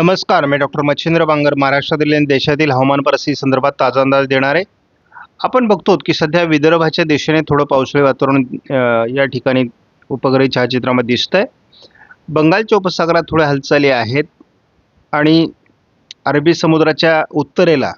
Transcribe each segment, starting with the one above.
नमस्कार मी डॉक्टर मच्छिंद्र बांगर महाराष्ट्रातील आणि देशातील हवामान परिस्थिती संदर्भात ताजा अंदाज देणार आहे. आपण बघतो की सध्या विदर्भाच्या दिशेने थोडं पावसाळी वातावरण या ठिकाणी उपग्रही छायाचित्रामध्ये दिसतं आहे बंगालच्या उपसागरात थोड्या हालचाली आहेत आणि अरबी समुद्राच्या उत्तरेला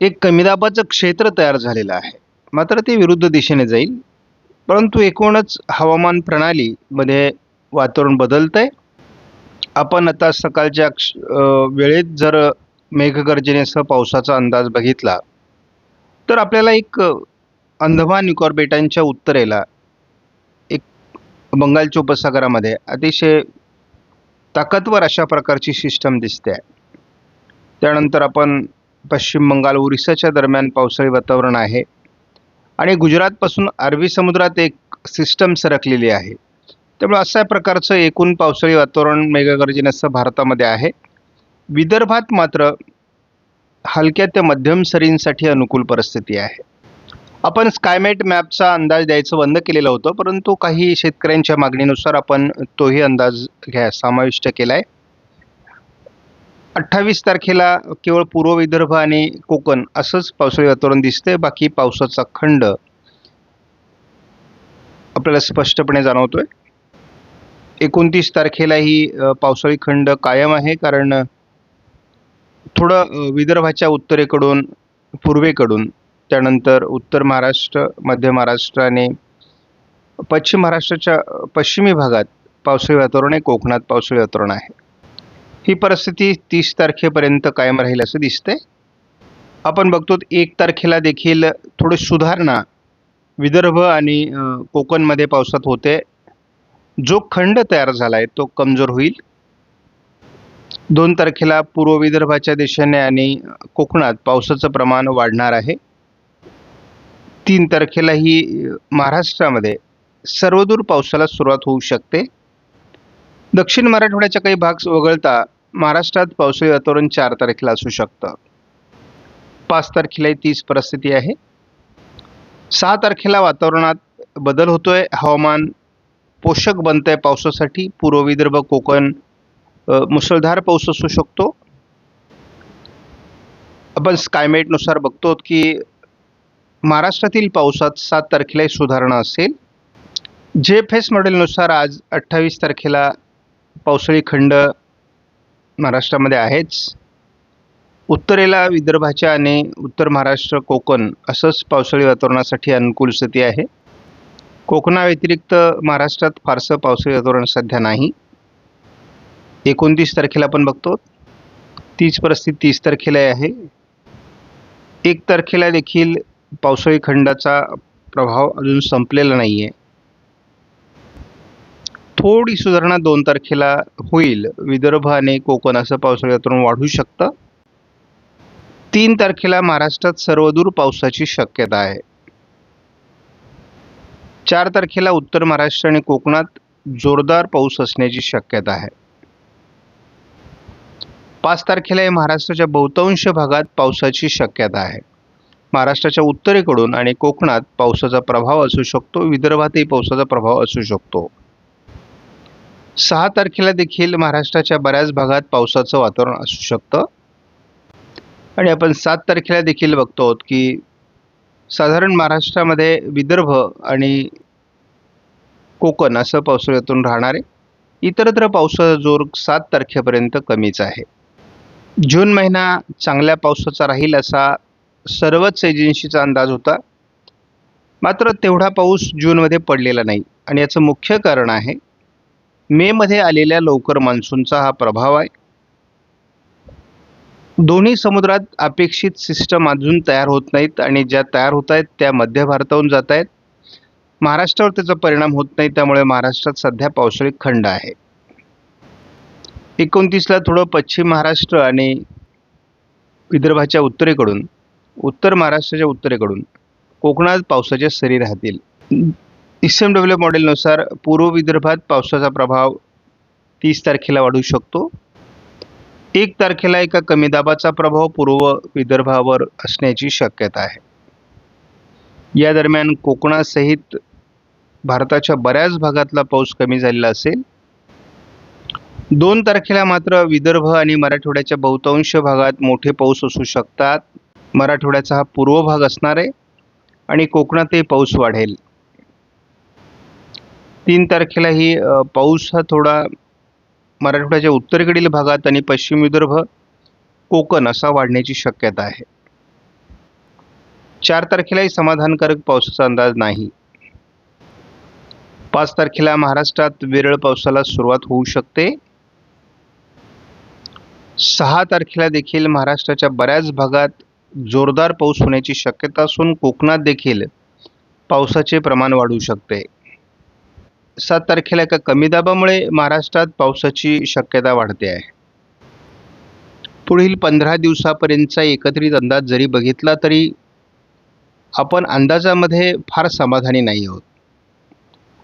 एक कमी दाबाचं क्षेत्र तयार झालेलं आहे. मात्र ते विरुद्ध दिशेने जाईल परंतु एकूणच हवामान प्रणालीमध्ये वातावरण बदलतं आहे आपण आता सकाळच्या वेळेत जर मेघगर्जनेसह पावसाचा अंदाज बघितला तर आपल्याला एक अंधमान अंदमान निकोबार बेटांच्या उत्तरेला एक बंगालच्या उपसागरामध्ये अतिशय ताकदवर अशा प्रकारची सिस्टम दिसते. आहे त्यानंतर आपण पश्चिम बंगाल ओरिसाच्या दरम्यान पावसाळी वातावरण आहे. आणि गुजरातपासून अरबी समुद्रात एक सिस्टम सरकलेली आहे. त्यामुळे अशा प्रकारचं एकूण पावसाळी वातावरण मेघगर्जनेसह भारतामध्ये आहे. विदर्भात मात्र हलक्या ते मध्यम सरींसाठी अनुकूल परिस्थिती आहे. आपण स्कायमेट मॅपचा अंदाज द्यायचं बंद केलेलं होतं परंतु काही शेतकऱ्यांच्या मागणीनुसार आपण तोही अंदाज घ्या समाविष्ट केला आहे अठ्ठावीस तारखेला केवळ पूर्व विदर्भ आणि कोकण असंच पावसाळी वातावरण दिसतंय बाकी पावसाचा खंड आपल्याला स्पष्टपणे जाणवतोय. एकोणतीस तारखेला ही पावसाळी खंड कायम आहे कारण थोडं विदर्भाच्या उत्तरेकडून पूर्वेकडून त्यानंतर उत्तर महाराष्ट्र मध्य महाराष्ट्र आणि पश्चिम महाराष्ट्राच्या पश्चिमी भागात पावसाळी वातावरण आहे कोकणात पावसाळी वातावरण आहे. ही परिस्थिती तीस तारखेपर्यंत कायम राहील असं दिसतंय. आपण बघतो एक तारखेला देखील थोडी सुधारणा विदर्भ आणि कोकणमध्ये पावसात होते. जो खंड तयार झाला आहे तो कमजोर होईल. दोन तारखेला पूर्व विदर्भाच्या दिशेने आणि कोकणात पावसाचं प्रमाण वाढणार आहे. तीन तारखेला ही महाराष्ट्रामध्ये सर्वदूर पावसाला सुरुवात होऊ शकते. दक्षिण मराठवाड्याच्या काही भाग वगळता महाराष्ट्रात पावसाळी वातावरण चार तारखेला असू शकतं. पाच तारखेला ही तीच परिस्थिती आहे. सहा तारखेला वातावरणात बदल होतोय. हवामान पोषक बनतंय पावसासाठी. पूर्व विदर्भ कोकण मुसळधार पाऊस असू शकतो. आपण स्कायमेटनुसार बघतो की महाराष्ट्रातील पावसात सात तारखेला सुधारणा असेल. जे एफ एस मॉडेलनुसार आज अठ्ठावीस तारखेला पावसाळी खंड महाराष्ट्रामध्ये आहेच. उत्तरेला विदर्भाच्या आणि उत्तर महाराष्ट्र कोकण असंच पावसाळी वातावरणासाठी अनुकूल स्थिती आहे. कोकणाव्यतिरिक्त महाराष्ट्रात फारसं पावसाळी वातावरण सध्या नाही. एकोणतीस तारखेला आपण बघतो. तीच परिस्थिती तीस तारखेला आहे. एक तारखेला देखील पावसाळी खंडाचा प्रभाव अजून संपलेला नाही आहे थोडी सुधारणा दोन तारखेला होईल. विदर्भ आणि कोकण असं पावसाळी वातावरण वाढू शकतं. तीन तारखेला महाराष्ट्रात सर्वदूर पावसाची शक्यता आहे. चार तारखेला उत्तर महाराष्ट्र आणि कोकणात जोरदार पाऊस असण्याची शक्यता आहे. पाच तारखेला हे महाराष्ट्राच्या बहुतांश भागात पावसाची शक्यता आहे. महाराष्ट्राच्या उत्तरेकडून आणि कोकणात पावसाचा प्रभाव असू शकतो विदर्भातही पावसाचा प्रभाव असू शकतो. सहा तारखेला देखील महाराष्ट्राच्या बऱ्याच भागात पावसाचं वातावरण असू शकतं. आणि आपण सात तारखेला देखील बघतो आहोत की साधारण महाराष्ट्रामध्ये विदर्भ आणि कोकण असं पावसाळ्यातून राहणारे राहणार आहे इतरत्र पावसाचा जोर सात तारखेपर्यंत कमीच आहे. जून महिना चांगल्या पावसाचा राहील असा सर्वच एजन्सीचा अंदाज होता. मात्र तेवढा पाऊस जूनमध्ये पडलेला नाही आणि याचं मुख्य कारण आहे मेमध्ये आलेल्या लवकर मान्सूनचा हा प्रभाव आहे. दोन्ही समुद्रात अपेक्षित सिस्टम अजून तयार होत नाहीत आणि ज्या तयार होत आहेत त्या मध्य भारताहून जात आहेत. महाराष्ट्रावर त्याचा परिणाम होत नाही त्यामुळे महाराष्ट्रात सध्या पावसाळी खंड आहे. एकोणतीसला थोडं पश्चिम महाराष्ट्र आणि विदर्भाच्या उत्तरेकडून उत्तर महाराष्ट्राच्या उत्तरेकडून कोकणात पावसाच्या सरी राहतील. एस एम डब्ल्यू मॉडेलनुसार पूर्व विदर्भात पावसाचा प्रभाव तीस तारखेला वाढू शकतो. एक तारखेला एका कमी दाबाचा प्रभाव पूर्व विदर्भावर असण्याची शक्यता आहे. या दरम्यान कोकणासहित भारताच्या बऱ्याच भागातला पाऊस कमी झालेला असेल. दोन तारखेला मात्र विदर्भ आणि मराठवाड्याच्या बहुतांश भागात मोठे पाऊस असू शकतात. मराठवाड्याचा हा पूर्व भाग असणार आहे आणि कोकणातही पाऊस वाढेल. तीन तारखेलाही पाऊस हा थोडा मराठवाड्याच्या उत्तरेकडील भागात आणि पश्चिम विदर्भ कोकण असा वाढण्याची शक्यता आहे. चार तारखेलाही समाधानकारक पावसाचा अंदाज नाही. पाच तारखेला महाराष्ट्रात विरळ पावसाला सुरुवात होऊ शकते. सहा तारखेला देखील महाराष्ट्राच्या बऱ्याच भागात जोरदार पाऊस होण्याची शक्यता असून कोकणात देखील पावसाचे प्रमाण वाढू शकते. सात तारखेला एका कमी दाबामुळे महाराष्ट्रात पावसाची शक्यता वाढते आहे. पुढील पंधरा दिवसापर्यंतचा एकत्रित अंदाज जरी बघितला तरी आपण अंदाजामध्ये फार समाधानी नाही आहोत.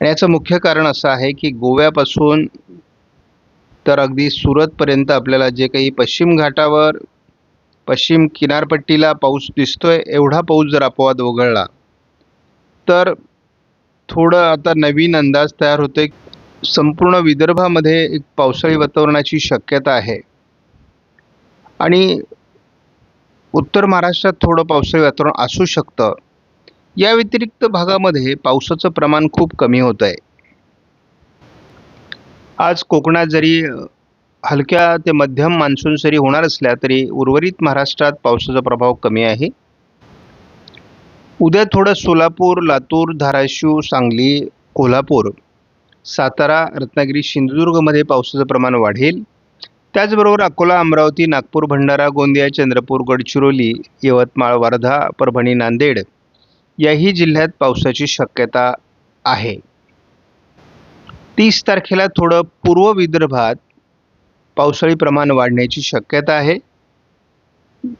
आणि याचं मुख्य कारण असं आहे की गोव्यापासून तर अगदी सुरतपर्यंत आपल्याला जे काही पश्चिम घाटावर पश्चिम किनारपट्टीला पाऊस दिसतोय एवढा पाऊस जर अपवाद वगळला तर थोडं आता नवीन अंदाज तयार होतोय. संपूर्ण विदर्भामध्ये एक पावसाळी वातावरणाची शक्यता आहे. आणि उत्तर महाराष्ट्रात थोडं पावसाळी वातावरण असू शकतं. या व्यतिरिक्त भागामध्ये पावसाचं प्रमाण खूप कमी होत आहे आज कोकणात जरी हलक्या ते मध्यम मान्सून सरी होणार असल्या तरी उर्वरित महाराष्ट्रात पावसाचा प्रभाव कमी आहे. उद्या थोडं सोलापूर लातूर धाराशिव सांगली कोल्हापूर सातारा रत्नागिरी सिंधुदुर्गमध्ये पावसाचं प्रमाण वाढेल. त्याचबरोबर अकोला अमरावती नागपूर भंडारा गोंदिया चंद्रपूर गडचिरोली यवतमाळ वर्धा परभणी नांदेड याही जिल्ह्यात पावसाची शक्यता आहे. तीस तारखेला थोडं पूर्व विदर्भात पावसाळी प्रमाण वाढण्याची शक्यता आहे.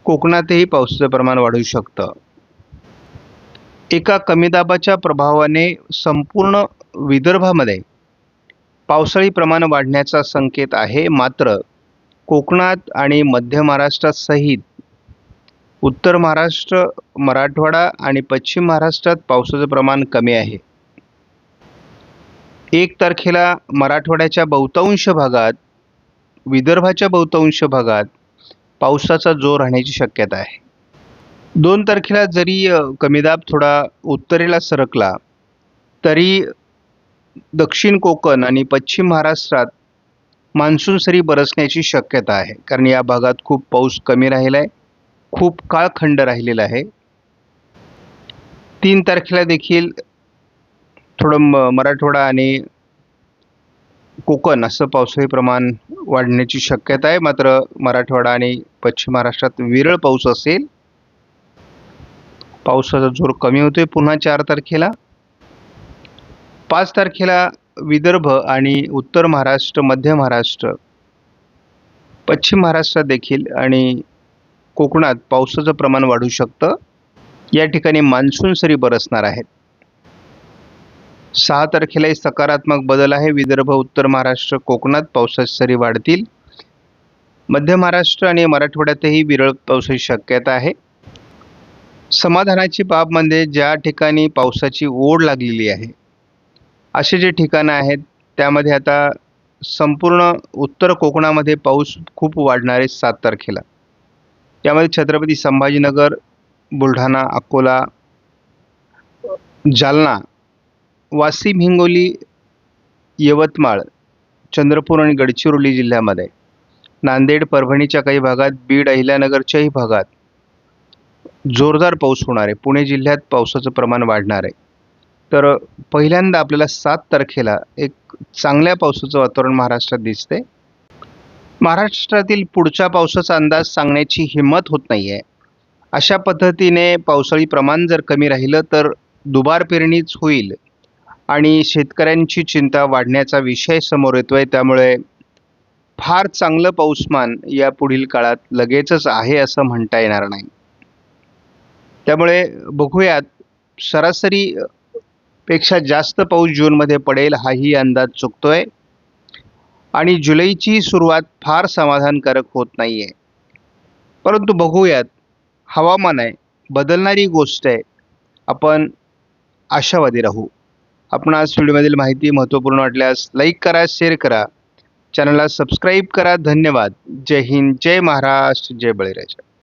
कोकणातही पावसाचं प्रमाण वाढू शकतं. एका कमी दाबाच्या प्रभावाने संपूर्ण विदर्भामध्ये पावसाळी प्रमाण वाढण्याचा संकेत आहे. मात्र कोकणात आणि मध्य महाराष्ट्रासहित उत्तर महाराष्ट्र मराठवाडा आणि पश्चिम महाराष्ट्रात पावसाचं प्रमाण कमी आहे. एक तारखेला मराठवाड्याच्या बहुतांश भागात विदर्भाच्या बहुतांश भागात पावसाचा जोर राहण्याची शक्यता आहे. दोन तारखेला जरी कमीदाब कमी दाब थोडा उत्तरेला सरकला तरी दक्षिण कोकण आणि पश्चिम महाराष्ट्रात मान्सून सरी बरसण्याची शक्यता आहे. कारण या भागात खूप पाऊस कमी राहिला आहे खूप काळखंड राहिलेला आहे. तीन तारखेला देखील थोडं म मराठवाडा आणि कोकण असं पावसाळी प्रमाण वाढण्याची शक्यता आहे. मात्र मराठवाडा आणि पश्चिम महाराष्ट्रात विरळ पाऊस असेल पावसाचा जोर कमी होतो आहे पुन्हा चार तारखेला. पाच तारखेला विदर्भ आणि उत्तर महाराष्ट्र मध्य महाराष्ट्र पश्चिम महाराष्ट्रात देखील आणि कोकणात पावसाचं प्रमाण वाढू शकतं. या ठिकाणी मान्सून सरी बरसणार आहेत. सहा तारखेलाही सकारात्मक बदल आहे. विदर्भ उत्तर महाराष्ट्र कोकणात पावसाची सरी वाढतील. मध्य महाराष्ट्र आणि मराठवाड्यातही विरळ पावसाची शक्यता आहे. समाधानाची बाब म्हणजे ज्या ठिकाणी पावसाची ओढ लागलेली आहे असे जे ठिकाणं आहेत त्यामध्ये आता संपूर्ण उत्तर कोकणामध्ये पाऊस खूप वाढणार आहे सात तारखेला. यामध्ये छत्रपती संभाजीनगर बुलढाणा अकोला जालना वाशिम हिंगोली यवतमाळ चंद्रपूर आणि गडचिरोली जिल्ह्यामध्ये नांदेड परभणीच्या काही भागात बीड अहिल्यानगरच्याही भागात जोरदार पाऊस होणार आहे. पुणे जिल्ह्यात पावसाचं प्रमाण वाढणार आहे. तर पहिल्यांदा आपल्याला सात तारखेला एक चांगल्या पावसाचं वातावरण महाराष्ट्रात दिसते महाराष्ट्रातील पुढच्या पावसाचा अंदाज सांगण्याची हिंमत होत नाही आहे अशा पद्धतीने पावसाळी प्रमाण जर कमी राहिलं तर दुबार पेरणीच होईल आणि शेतकऱ्यांची चिंता वाढण्याचा विषय समोर येतो आहे त्यामुळे फार चांगलं पाऊसमान या पुढील काळात लगेचच आहे असं म्हणता येणार नाही. त्यामुळे बघूयात सरासरी पेक्षा जास्त पाऊस जूनमध्ये पडेल हाही अंदाज चुकतो आहे आणि जुलैची सुरुवात फार समाधानकारक होत नाही आहे परंतु बघूयात हवामान आहे बदलणारी गोष्ट आहे. आपण आशावादी राहू. आपण आज व्हिडिओमधील माहिती महत्त्वपूर्ण वाटल्यास लाईक करा शेअर करा. चॅनलला सबस्क्राईब करा. धन्यवाद. जय हिंद जय महाराष्ट्र जय बळीराजा.